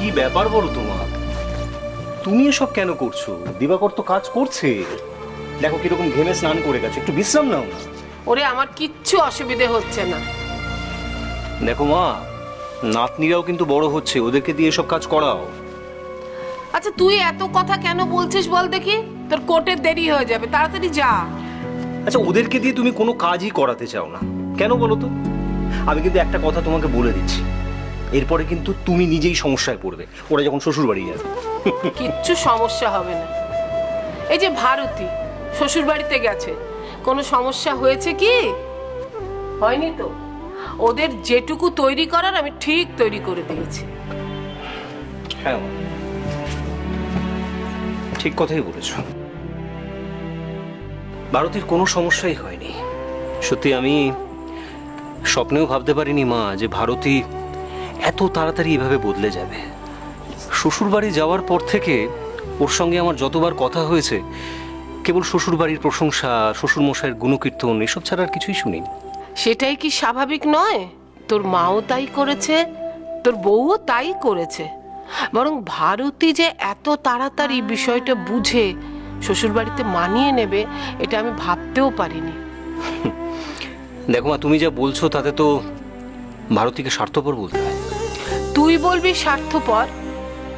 কি ব্যাপার বলো তোমার? তুমি এসব কেন করছ? দিবাকর তো কাজ করছে। দেখো কীরকম ঘেমে স্নান করে গেছে। একটু বিশ্রাম নাও না। ওরে আমার কিচ্ছু অসুবিধে হচ্ছে না। দেখো মা নাতনিরাও কিন্তু বড় হচ্ছে। ওদেরকে দিয়ে এসব কাজ করাও। আচ্ছা তুই এত কথা কেন বলছিস বল দেখি? তোর কোর্টের দেরি হয়ে যাবে। তাড়াতাড়ি যা। আচ্ছা ওদেরকে দিয়ে তুমি কোনো কাজই করাতে চাও না। কেন বলো তো? আমি কিন্তু একটা কথা তোমাকে বলে দিচ্ছি। এরপরে কিন্তু তুমি নিজেই সমস্যায় পড়বে। ওরা যখন শ্বশুর বাড়ি যাবে। কিচ্ছু সমস্যা হবে না। এই যে ভারতী শ্বশুর বাড়িতে গেছে। কোনো সমস্যা হয়েছে কি? হয়নি তো। ওদের যেটুকু তৈরি করার আমি ঠিক তৈরি করে দিয়েছি। হ্যাঁ ঠিক কথাই বলেছ। ভারতীর কোনো সমস্যাই হয়নি। সত্যি আমি স্বপ্নেও ভাবতে পারিনি মা যে ভারতী এত তাড়াতাড়ি এভাবে বদলে যাবে? শ্বশুরবাড়ি যাওয়ার পর থেকে ওর সঙ্গে আমার যতবার কথা হয়েছে কেবল শ্বশুরবাড়ির প্রশংসা শ্বশুরমশাইয়ের গুণকীর্তন এসব ছাড়া আর কিছুই শুনিনি। সেটাই কি স্বাভাবিক নয়? তোর মাও তাই করেছে তোর বউও তাই করেছে। বরং ভারতী যে এত তাড়াতাড়ি বিষয়টা বুঝে শ্বশুরবাড়িতে মানিয়ে নেবে এটা আমি ভাবতেও পারিনি। দেখো মা তুমি যা বলছো তাতে তো ভারতীকে স্বার্থপর বলতে হয়। তুই বলবি স্বার্থপর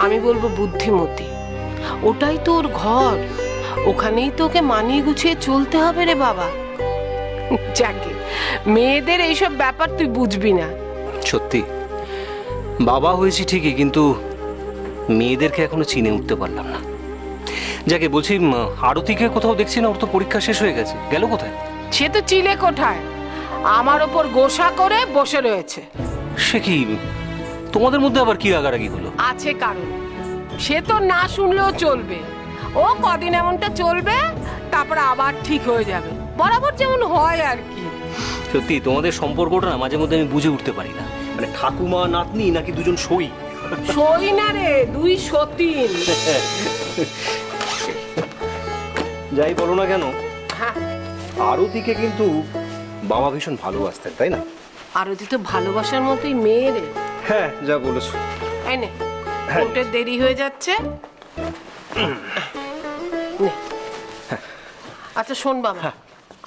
আমি বলব বুদ্ধিমতী। ওটাই তো ওর ঘর। ওখানেই তো ওকে মানিয়ে গুছিয়ে চলতে হবে রে বাবা। যাকে মেয়েদের এইসব ব্যাপার তুই বুঝবি না। সত্যি বাবা হয়েছি ঠিকই কিন্তু মেয়েদেরকে এখনও চিনে উঠতে পারলাম না। যাকে বলছি আরতিকে কোথাও দেখছি না ওর তো পরীক্ষা শেষ হয়ে গেছে। গেল কোথায়? সে তো চিলে কোঠায় আমার ওপর গোসা করে বসে রয়েছে। সে কি? তোমাদের মধ্যে আবার কি রাগারাগি হলো? আছে কারণ। সে তো না শুনলেও চলবে। ও কদিন এমনটা চলবে তারপর আবার ঠিক হয়ে যাবে। বরাবর যেমন হয় আর কি। সত্যি তোমাদের সম্পর্কটা না মাঝে মধ্যে আমি বুঝে উঠতে পারি না। মানে ঠাকুমা নাতনি নাকি দুজন সই? সই না রে দুই সতীন। যাই বলো না কেন হ্যাঁ। আরতিকে কিন্তু বাবা ভীষণ ভালোবাসতেন তাই না? আরতি তো ভালোবাসার মতোই মেয়ে রে। হ্যাঁ যা বলেছ। এই নে ওটা দেরি হয়ে যাচ্ছে। নে। আচ্ছা শোন বাবা হ্যাঁ।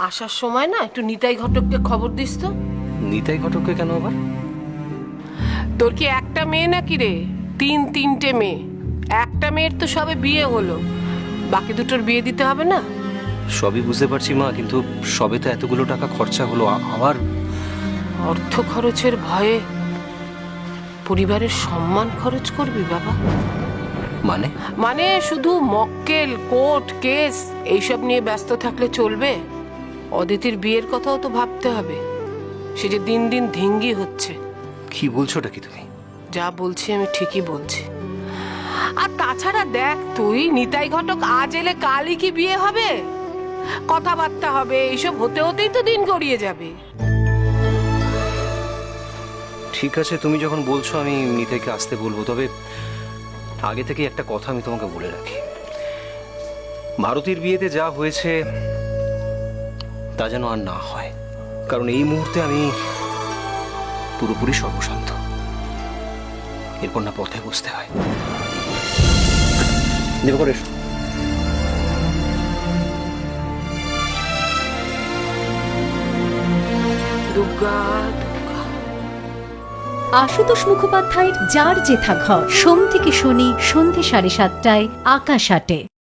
আসার সময় না একটু নিতাই ঘটককে খবর দিস তো। নিতাই ঘটককে কেন আবার? তোর কি একটা মেয়ে নাকি রে? তিন তিনটে মেয়ে। একটা মেয়ের তো সবে বিয়ে হলো। বাকি দুটোর বিয়ে দিতে হবে না? সবই বুঝতে পারছি মা কিন্তু সবে তো এতগুলো টাকা খরচা হলো। আবার অর্থ খরচের ভয়ে পরিবারের সম্মান খরচ করবি বাবা? মানে? মানে শুধু মক্কেল কোর্ট কেস এইসব নিয়ে ব্যস্ত থাকলে চলবে? অদিতির বিয়ের কথাও তো ভাবতে হবে। সে যে দিন দিন ধিঙ্গি হচ্ছে। কি বলছোটা কি তুমি? যা বলছি আমি ঠিকই বলছি। আর তাছাড়া দেখ তুই নিতাই ঘটক আজ এলে কালই কি বিয়ে হবে? কথাবার্তা হবে এইসব হতে হতেই তো দিন গড়িয়ে যাবে। ঠিক আছে তুমি যখন বলছো আমি নিতাইকে আসতে বলব তবে আগে থেকে একটা কথা আমি তোমাকে বলে রাখি। ভারতীর বিয়েতে যা হয়েছে তা যেন আর না হয়। কারণ এই মুহূর্তে আমি পুরোপুরি সর্বশান্ত। এরপর না পথে বসতে হয়। দেবকর এসো। আশুতোষ মুখোপাধ্যায়ের যার জেঠা ঘর সোম থেকে শনি সন্ধে সাড়ে সাতটায় আকাশ আটে।